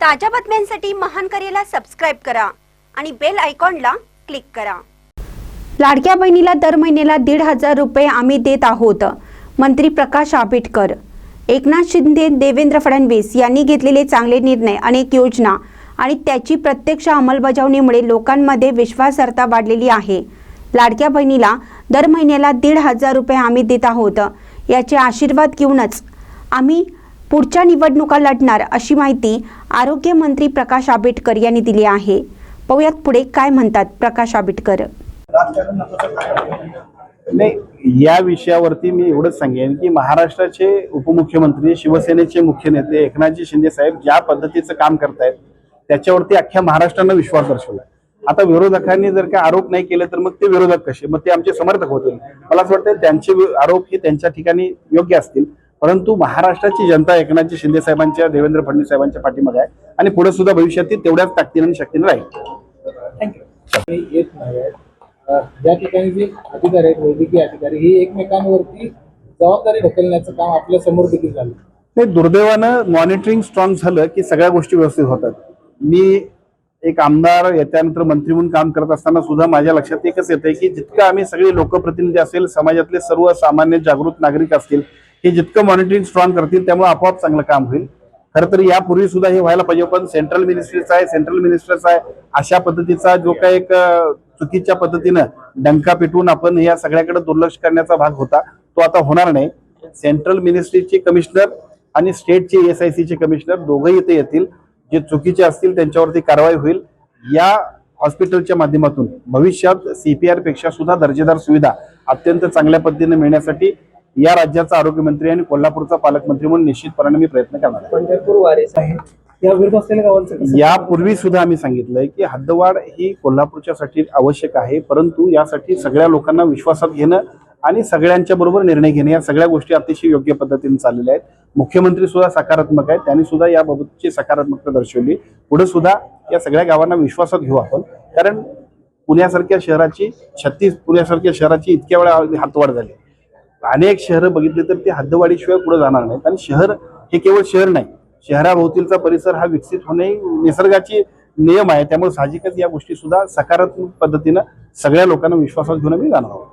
ताज्या बातम्यांसाठी महान करेला सबस्क्राईब करा आणि बेल आयकॉनला क्लिक करा. लाडक्या बहिणीला दर महिन्याला दीड हजार रुपये आम्ही देत आहोत मंत्री प्रकाश आंबेडकर. एकनाथ शिंदे देवेंद्र फडणवीस यांनी घेतलेले चांगले निर्णय अनेक योजना आणि त्याची प्रत्यक्ष अंमलबजावणीमुळे लोकांमध्ये विश्वासार्हता वाढलेली आहे. लाडक्या बहिणीला दर महिन्याला दीड हजार रुपये आम्ही देत आहोत याचे आशीर्वाद घेऊनच आम्ही पुढच्या निवडणुका लढणार अशी माहिती आरोग्यमंत्री प्रकाश आंबेडकर यांनी दिली आहे. पाहुयात पुढे काय म्हणतात प्रकाश आंबेडकर. नाही या विषयावरती मी एवढंच सांगेन की महाराष्ट्राचे उपमुख्यमंत्री शिवसेनेचे मुख्य नेते एकनाथजी शिंदे साहेब ज्या पद्धतीचं काम करतायत त्याच्यावरती अख्ख्या महाराष्ट्रानं विश्वास दर्शवला आता विरोधकांनी जर का आरोप नाही केले तर मग ते विरोधक कसे? मग ते आमचे समर्थक होतील. मला असं वाटतं त्यांचे आरोप हे त्यांच्या ठिकाणी योग्य असतील. परंतु महाराष्ट्राची जनता एकनाथजी शिंदे साहेबांच्या देवेंद्र फडणवीस साहेबांच्या पाठीमागे आहे आणि पुढे सुद्धा भविष्यातील तेवढ्याच ताकदीने आणि शक्तीने राहील. येत ज्या ठिकाणी जे अधिकारी आहेत वैद्यकीय अधिकारी हे एकमेकांवरती जबाबदारी ढकलण्याचं काम आपल्यासमोर देखील झालं. नाही दुर्दैवानं मॉनिटरिंग स्ट्रॉंग झालं की सगळ्या गोष्टी व्यवस्थित होतात. मी एक आमदार याच्यानंतर मंत्री म्हणून काम करत असताना सुद्धा माझ्या लक्षात एकच येतंय की जितकं आम्ही सगळे लोकप्रतिनिधी असेल समाजातले सर्व सामान्य जागृत नागरिक असतील हे जितकं मॉनिटरिंग स्ट्रॉंग करतील त्यामुळे आपोआप चांगलं काम होईल. खरं तर यापूर्वी सुद्धा हे व्हायला पाहिजे पण सेंट्रल मिनिस्ट्रीचा आहे सेंट्रल मिनिस्टरचा आहे. अशा पद्धतीचा जो काही एक चुकीच्या पद्धतीनं डंका पेटवून आपण या सगळ्याकडे दुर्लक्ष करण्याचा भाग होता तो आता होणार नाही. सेंट्रल मिनिस्ट्रीचे कमिशनर आणि स्टेटचे एस आय सीचे कमिशनर दोघंही इथे येतील. जे चुकीचे असतील त्यांच्यावरती कारवाई होईल. या हॉस्पिटलच्या माध्यमातून भविष्यात सीपीआरपेक्षा सुद्धा दर्जेदार सुविधा अत्यंत चांगल्या पद्धतीने मिळण्यासाठी या राज्याचा आरोग्यमंत्री आणि कोल्हापूरचा पालकमंत्री म्हणून निश्चितपणे मी प्रयत्न करणार आहे. पंढरपूर वारीस आहे. या विरोध असलेल्या गावांचं कसं? यापूर्वी सुद्धा आम्ही सांगितलंय की हद्दवाढ ही कोल्हापूरच्यासाठी आवश्यक आहे परंतु यासाठी सगळ्या लोकांना विश्वासात घेणं आणि सगळ्यांच्या बरोबर निर्णय घेणे या सगळ्या गोष्टी अतिशय योग्य पद्धतीने चाललेल्या आहेत. मुख्यमंत्री सुद्धा सकारात्मक आहेत त्यांनी सुद्धा याबाबतची सकारात्मकता दर्शवली. पुढे सुद्धा या सगळ्या गावांना विश्वासात घेऊ आपण कारण पुण्यासारख्या शहराची छत्तीस पुण्यासारख्या शहराची इतक्या वेळा हातवाढ झाली. अनेक शहरं बघितली तर ते हद्दवाढीशिवाय पुढे जाणार नाहीत. आणि शहर हे केवळ शहर नाही शहराभोवतीलचा परिसर हा विकसित होणे निसर्गाची नियम आहे. त्यामुळे साहजिकच या गोष्टी सुद्धा सकारात्मक पद्धतीनं सगळ्या लोकांना विश्वासात घेऊन आम्ही जाणार आहोत.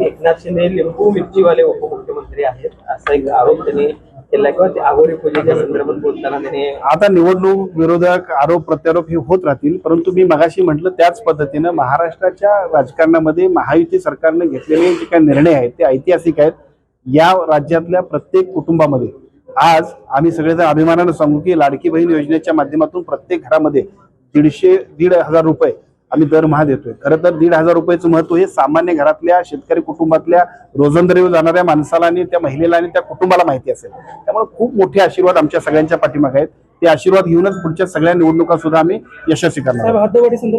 एकनाथ शिंदे लिंबू मिरचीवाले उपमुख्यमंत्री आहेत असा एक आरोप त्यांनी केला किंवा आगोरी पूजेच्या संदर्भात बोलताना त्याने आता निवडणूक विरोधक आरोप प्रत्यारोप हे होत राहतील परंतु मी मगाशी म्हटलं त्याच पद्धतीनं महाराष्ट्राच्या राजकारणामध्ये महायुती सरकारने घेतलेले जे काही निर्णय आहेत ते ऐतिहासिक आहेत. या राज्यातल्या प्रत्येक कुटुंबामध्ये आज आम्ही सगळेजण अभिमानानं सांगू की लाडकी बहीण योजनेच्या माध्यमातून प्रत्येक घरामध्ये दीडशे दीड हजार रुपये आम्ही दरमहा देतोय. खरं तर दीड हजार रुपयाचं महत्त्व हे सामान्य घरातल्या शेतकरी कुटुंबातल्या रोजंदारीवर जाणाऱ्या माणसाला आणि त्या महिलेला आणि त्या कुटुंबाला माहिती असेल. त्यामुळे खूप मोठे आशीर्वाद आमच्या सगळ्यांच्या पाठीमागे आहेत. ते आशीर्वाद घेऊनच पुढच्या सगळ्या निवडणुका सुद्धा आम्ही यशस्वी करणार